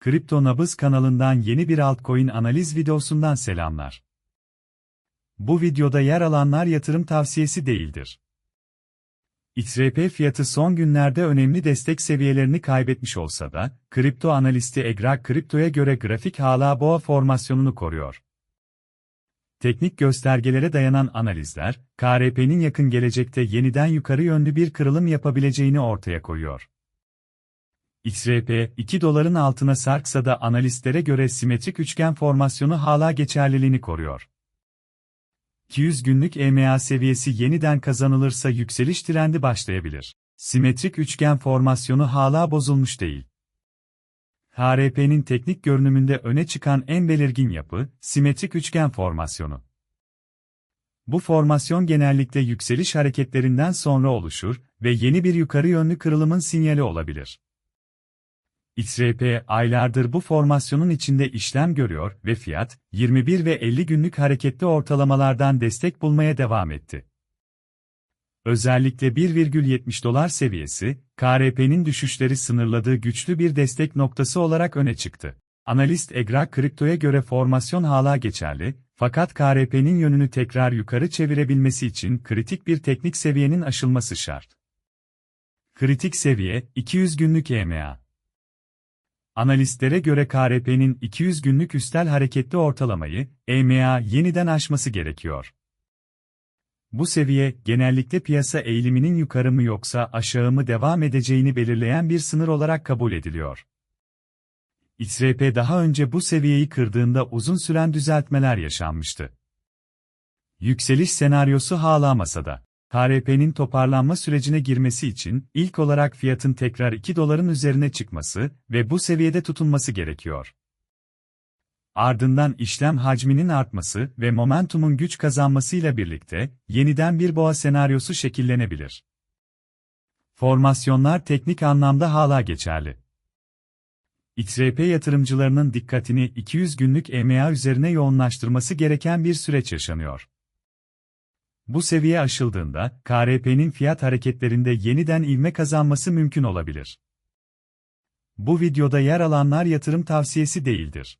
Kripto Nabız kanalından yeni bir altcoin analiz videosundan selamlar. Bu videoda yer alanlar yatırım tavsiyesi değildir. XRP fiyatı son günlerde önemli destek seviyelerini kaybetmiş olsa da, kripto analisti Egrak Kripto'ya göre grafik hala boğa formasyonunu koruyor. Teknik göstergelere dayanan analizler, KRP'nin yakın gelecekte yeniden yukarı yönlü bir kırılım yapabileceğini ortaya koyuyor. XRP, 2 doların altına sarksa da analistlere göre simetrik üçgen formasyonu hala geçerliliğini koruyor. 200 günlük EMA seviyesi yeniden kazanılırsa yükseliş trendi başlayabilir. Simetrik üçgen formasyonu hala bozulmuş değil. HRP'nin teknik görünümünde öne çıkan en belirgin yapı, simetrik üçgen formasyonu. Bu formasyon genellikle yükseliş hareketlerinden sonra oluşur ve yeni bir yukarı yönlü kırılımın sinyali olabilir. XRP aylardır bu formasyonun içinde işlem görüyor ve fiyat, 21 ve 50 günlük hareketli ortalamalardan destek bulmaya devam etti. Özellikle 1,70 dolar seviyesi, KRP'nin düşüşleri sınırladığı güçlü bir destek noktası olarak öne çıktı. Analist Egra Kripto'ya göre formasyon hala geçerli, fakat KRP'nin yönünü tekrar yukarı çevirebilmesi için kritik bir teknik seviyenin aşılması şart. Kritik seviye, 200 günlük EMA. Analistlere göre KRP'nin 200 günlük üstel hareketli ortalamayı, EMA yeniden aşması gerekiyor. Bu seviye, genellikle piyasa eğiliminin yukarı mı yoksa aşağı mı devam edeceğini belirleyen bir sınır olarak kabul ediliyor. XRP daha önce bu seviyeyi kırdığında uzun süren düzeltmeler yaşanmıştı. Yükseliş senaryosu hala masada. KRP'nin toparlanma sürecine girmesi için ilk olarak fiyatın tekrar 2 doların üzerine çıkması ve bu seviyede tutunması gerekiyor. Ardından işlem hacminin artması ve momentumun güç kazanmasıyla birlikte yeniden bir boğa senaryosu şekillenebilir. Formasyonlar teknik anlamda hala geçerli. XRP yatırımcılarının dikkatini 200 günlük EMA üzerine yoğunlaştırması gereken bir süreç yaşanıyor. Bu seviye aşıldığında, KRP'nin fiyat hareketlerinde yeniden ivme kazanması mümkün olabilir. Bu videoda yer alanlar yatırım tavsiyesi değildir.